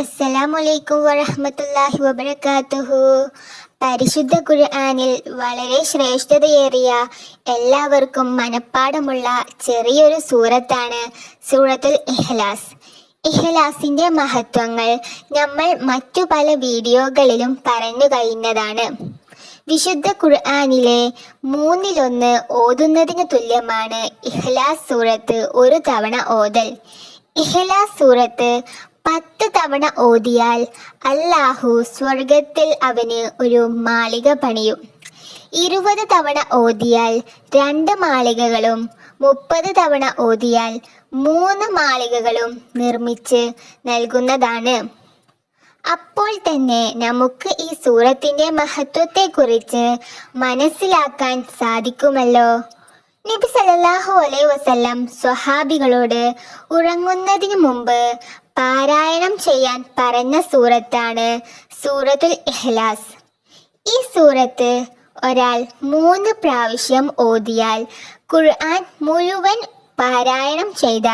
അസ്സലാമലൈക്കും വറഹമത്തല്ലാഹി വബർക്കാത്തുഹു പരിശുദ്ധ ഖുർആനിൽ വളരെ ശ്രേഷ്ഠതയേറിയ എല്ലാവർക്കും മനഃപ്പാടമുള്ള ചെറിയൊരു സൂറത്താണ് സൂറത്തുൽ ഇഹ്ലാസ് ഇഹ്ലാസിന്റെ മഹത്വങ്ങൾ നമ്മൾ മറ്റു പല വീഡിയോകളിലും പറഞ്ഞു കഴിഞ്ഞതാണ്. വിശുദ്ധ ഖുർആനിലെ മൂന്നിലൊന്ന് ഓതുന്നതിന് തുല്യമാണ് ഇഹ്ലാസ് സൂറത്ത് ഒരു തവണ ഓതൽ. ഇഹ്ലാസ് സൂറത്ത് പത്ത് തവണ ഓതിയാൽ അല്ലാഹു സ്വർഗത്തിൽ അവന് ഒരു മാളിക പണിയും. ഇരുപത് തവണ ഓതിയാൽ രണ്ട് മാളികകളും മുപ്പത് തവണ ഓതിയാൽ മൂന്ന് മാളികകളും നിർമ്മിച്ച് നൽകുന്നതാണ്. അപ്പോൾ തന്നെ നമുക്ക് ഈ സൂറത്തിന്റെ മഹത്വത്തെക്കുറിച്ച് മനസ്സിലാക്കാൻ സാധിക്കുമല്ലോ. നബി സല്ലല്ലാഹു അലൈഹി വസല്ലം സ്വഹാബികളോട് ഉറങ്ങുന്നതിന് മുമ്പ് പാരായണം ചെയ്യാൻ പറഞ്ഞ സൂറത്താണ് സൂറത്തുൽ ഇഹ്ലാസ് ഈ സൂറത്ത് ഒരാൾ മൂന്ന് പ്രാവശ്യം ഓതിയാൽ ഖുർആൻ മുഴുവൻ പാരായണം ചെയ്ത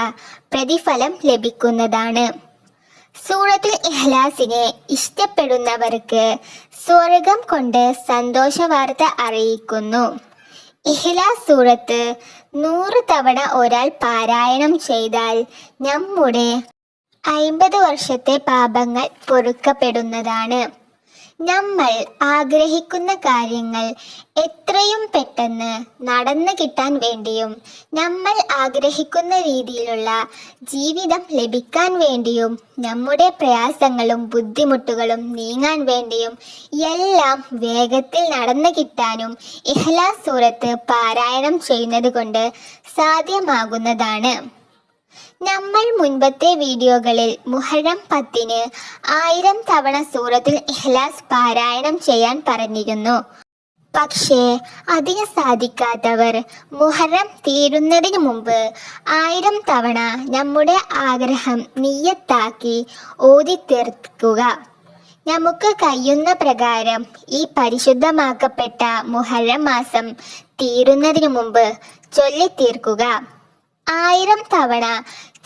പ്രതിഫലം ലഭിക്കുന്നതാണ്. സൂറത്തുൽ ഇഹ്ലാസിനെ ഇഷ്ടപ്പെടുന്നവർക്ക് സ്വർഗം കൊണ്ട് സന്തോഷ വാർത്ത അറിയിക്കുന്നു. ഇഹ്ലാസ് സൂറത്ത് നൂറ് തവണ ഒരാൾ പാരായണം ചെയ്താൽ നമ്മുടെ അയിമ്പത് വർഷത്തെ പാപങ്ങൾ പൊറുക്കപ്പെടുന്നതാണ്. നമ്മൾ ആഗ്രഹിക്കുന്ന കാര്യങ്ങൾ എത്രയും പെട്ടെന്ന് നടന്നു കിട്ടാൻ വേണ്ടിയും നമ്മൾ ആഗ്രഹിക്കുന്ന രീതിയിലുള്ള ജീവിതം ലഭിക്കാൻ വേണ്ടിയും നമ്മുടെ പ്രയാസങ്ങളും ബുദ്ധിമുട്ടുകളും നീങ്ങാൻ വേണ്ടിയും എല്ലാം വേഗത്തിൽ നടന്നു കിട്ടാനും ഇഹ്ലാസ് സൂറത്ത് പാരായണം ചെയ്യുന്നത് കൊണ്ട് സാധ്യമാകുന്നതാണ്. നമ്മൾ മുൻപത്തെ വീഡിയോകളിൽ മുഹറം പത്തിന് ആയിരം തവണ സൂറത്തിൽ ഇഹ്ലാസ് പാരായണം ചെയ്യാൻ പറഞ്ഞിരുന്നു. പക്ഷേ അതിന് സാധിക്കാത്തവർ മുഹറം തീരുന്നതിന് മുമ്പ് ആയിരം തവണ നമ്മുടെ ആഗ്രഹം നീയത്താക്കി ഓതി തീർക്കുക. നമുക്ക് കഴിയുന്ന പ്രകാരം ഈ പരിശുദ്ധമാക്കപ്പെട്ട മുഹറം മാസം തീരുന്നതിന് മുമ്പ് ചൊല്ലിത്തീർക്കുക. ആയിരം തവണ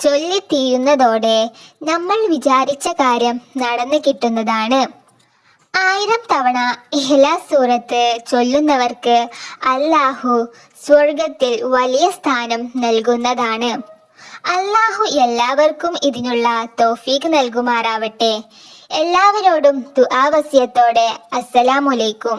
ചൊല്ലിത്തീരുന്നതോടെ നമ്മൾ വിചാരിച്ച കാര്യം നടന്നു കിട്ടുന്നതാണ്. ആയിരം തവണ ഇഹ്ലാ സൂറത്ത് ചൊല്ലുന്നവർക്ക് അല്ലാഹു സ്വർഗത്തിൽ വലിയ സ്ഥാനം നൽകുന്നതാണ്. അല്ലാഹു എല്ലാവർക്കും ഇതിനുള്ള തോഫീക്ക് നൽകുമാറാവട്ടെ. എല്ലാവരോടും ദുആവസ്യത്തോടെ അസ്സലാമലൈക്കും